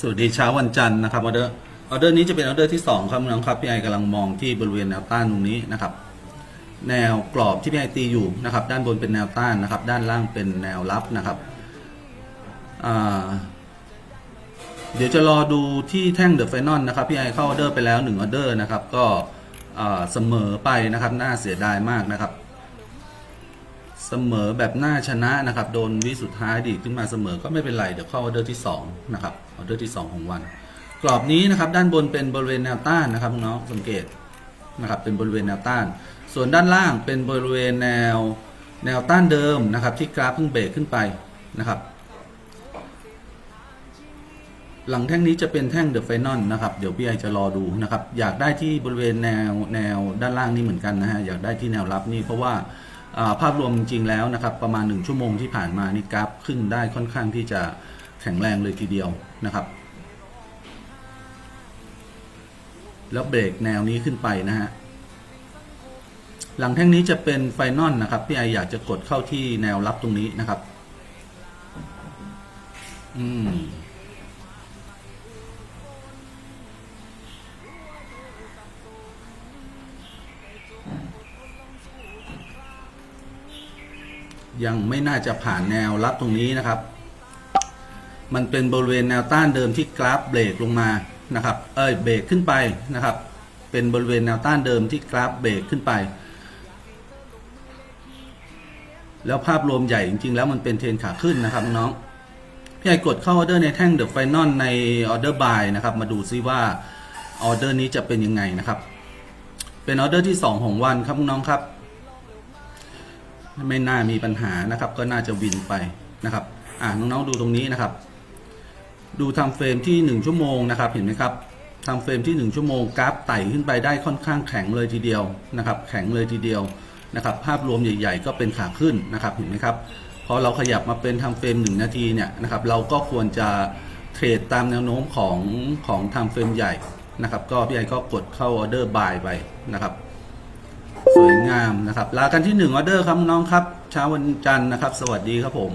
สวัสดีเช้าวันจันทร์นะครับออเดอร์ออเดอร์นี้จะเป็นออเดอร์ที่สองครับน้องครับพี่ไอกำลังมองที่บริเวณแนวต้านตรงนี้นะครับ แนวกรอบที่พี่ไอตีอยู่นะครับ ด้านบนเป็นแนวต้านนะครับ ด้านล่างเป็นแนวรับนะครับเดี๋ยวจะรอดูที่แท่งเดอะไฟนอลนะครับพี่ไอเข้าออเดอร์ไปแล้วหนึ่งออเดอร์นะครับ ก็เสมอไปนะครับน่าเสียดายมากนะครับ เสมอแบบน่าชนะนะครับ โดนวิสุดท้ายดีขึ้นมาเสมอก็ไม่เป็นไร เดี๋ยวเข้าออเดอร์ที่2นะครับออเดอร์ที่ 2 ของวัน กรอบนี้นะครับด้านบนเป็นบริเวณแนวต้านนะครับน้องสังเกตนะครับเป็นบริเวณแนวต้าน ส่วนด้านล่างเป็นบริเวณแนวแนวต้านเดิมนะครับ ที่กราฟเพิ่งเบรกขึ้นไปนะครับ หลังแท่งนี้จะเป็นแท่งเดอะไฟนอลนะครับ เดี๋ยวพี่ไอจะรอดูนะครับ อยากได้ที่บริเวณแนวแนวด้านล่างนี่เหมือนกันนะฮะอยากได้ที่แนวรับนี่เพราะว่า ภาพรวมจริงๆแล้วนะครับประมาณ 1 ชั่วโมงที่ผ่านมานี่กราฟขึ้นได้ค่อนข้างที่จะแข็งแรงเลยทีเดียวนะครับแล้วเบรกแนวนี้ขึ้นไปนะฮะ หลังแท่งนี้จะเป็นไฟนอลนะครับ พี่ไออยากจะกดเข้าที่แนวรับตรงนี้นะครับ อืม ยังไม่น่าจะผ่านแนวรับตรงนี้นะครับ มันเป็นบริเวณแนวต้านเดิมที่กราฟเบรกลงมานะครับ เอ้ยเบรกขึ้นไปนะครับ เป็นบริเวณแนวต้านเดิมที่กราฟเบรกขึ้นไป แล้วภาพรวมใหญ่จริง ๆ แล้วมันเป็นเทรนขาขึ้นนะครับน้องพี่ไอกดเข้าออเดอร์ในแท่งเดอะไฟนอลในออเดอร์บายนะครับ มาดูซิว่าออเดอร์นี้จะเป็นยังไงนะครับ เป็นออเดอร์ที่ 2 ของวันครับน้องครับ ไม่น่ามีปัญหานะครับ ก็น่าจะวินไปนะครับอ่าน้องๆดูตรงนี้นะครับ ดูทำเฟรมที่ 1 ชั่วโมงนะครับ เห็นไหมครับทำเฟรมที่ 1 ชั่วโมงกราฟไต่ขึ้นไปได้ค่อนข้างแข็งเลยทีเดียวนะครับ แข็งเลยทีเดียวนะครับ ภาพรวมใหญ่ๆ ก็เป็นขาขึ้นนะครับ เห็นไหมครับพอเราขยับมาเป็นทำเฟรม 1 นาทีเนี่ยนะครับ เราก็ควรจะเทรดตามแนวโน้มของของทำเฟรมใหญ่นะครับ ก็พี่ไอก็กดเข้าออเดอร์บายไปนะครับ งามนะครับ ลากันที่งออเดอร์ครับน้องครับเช้าวันจันทร์นะครับ สวัสดีครับผม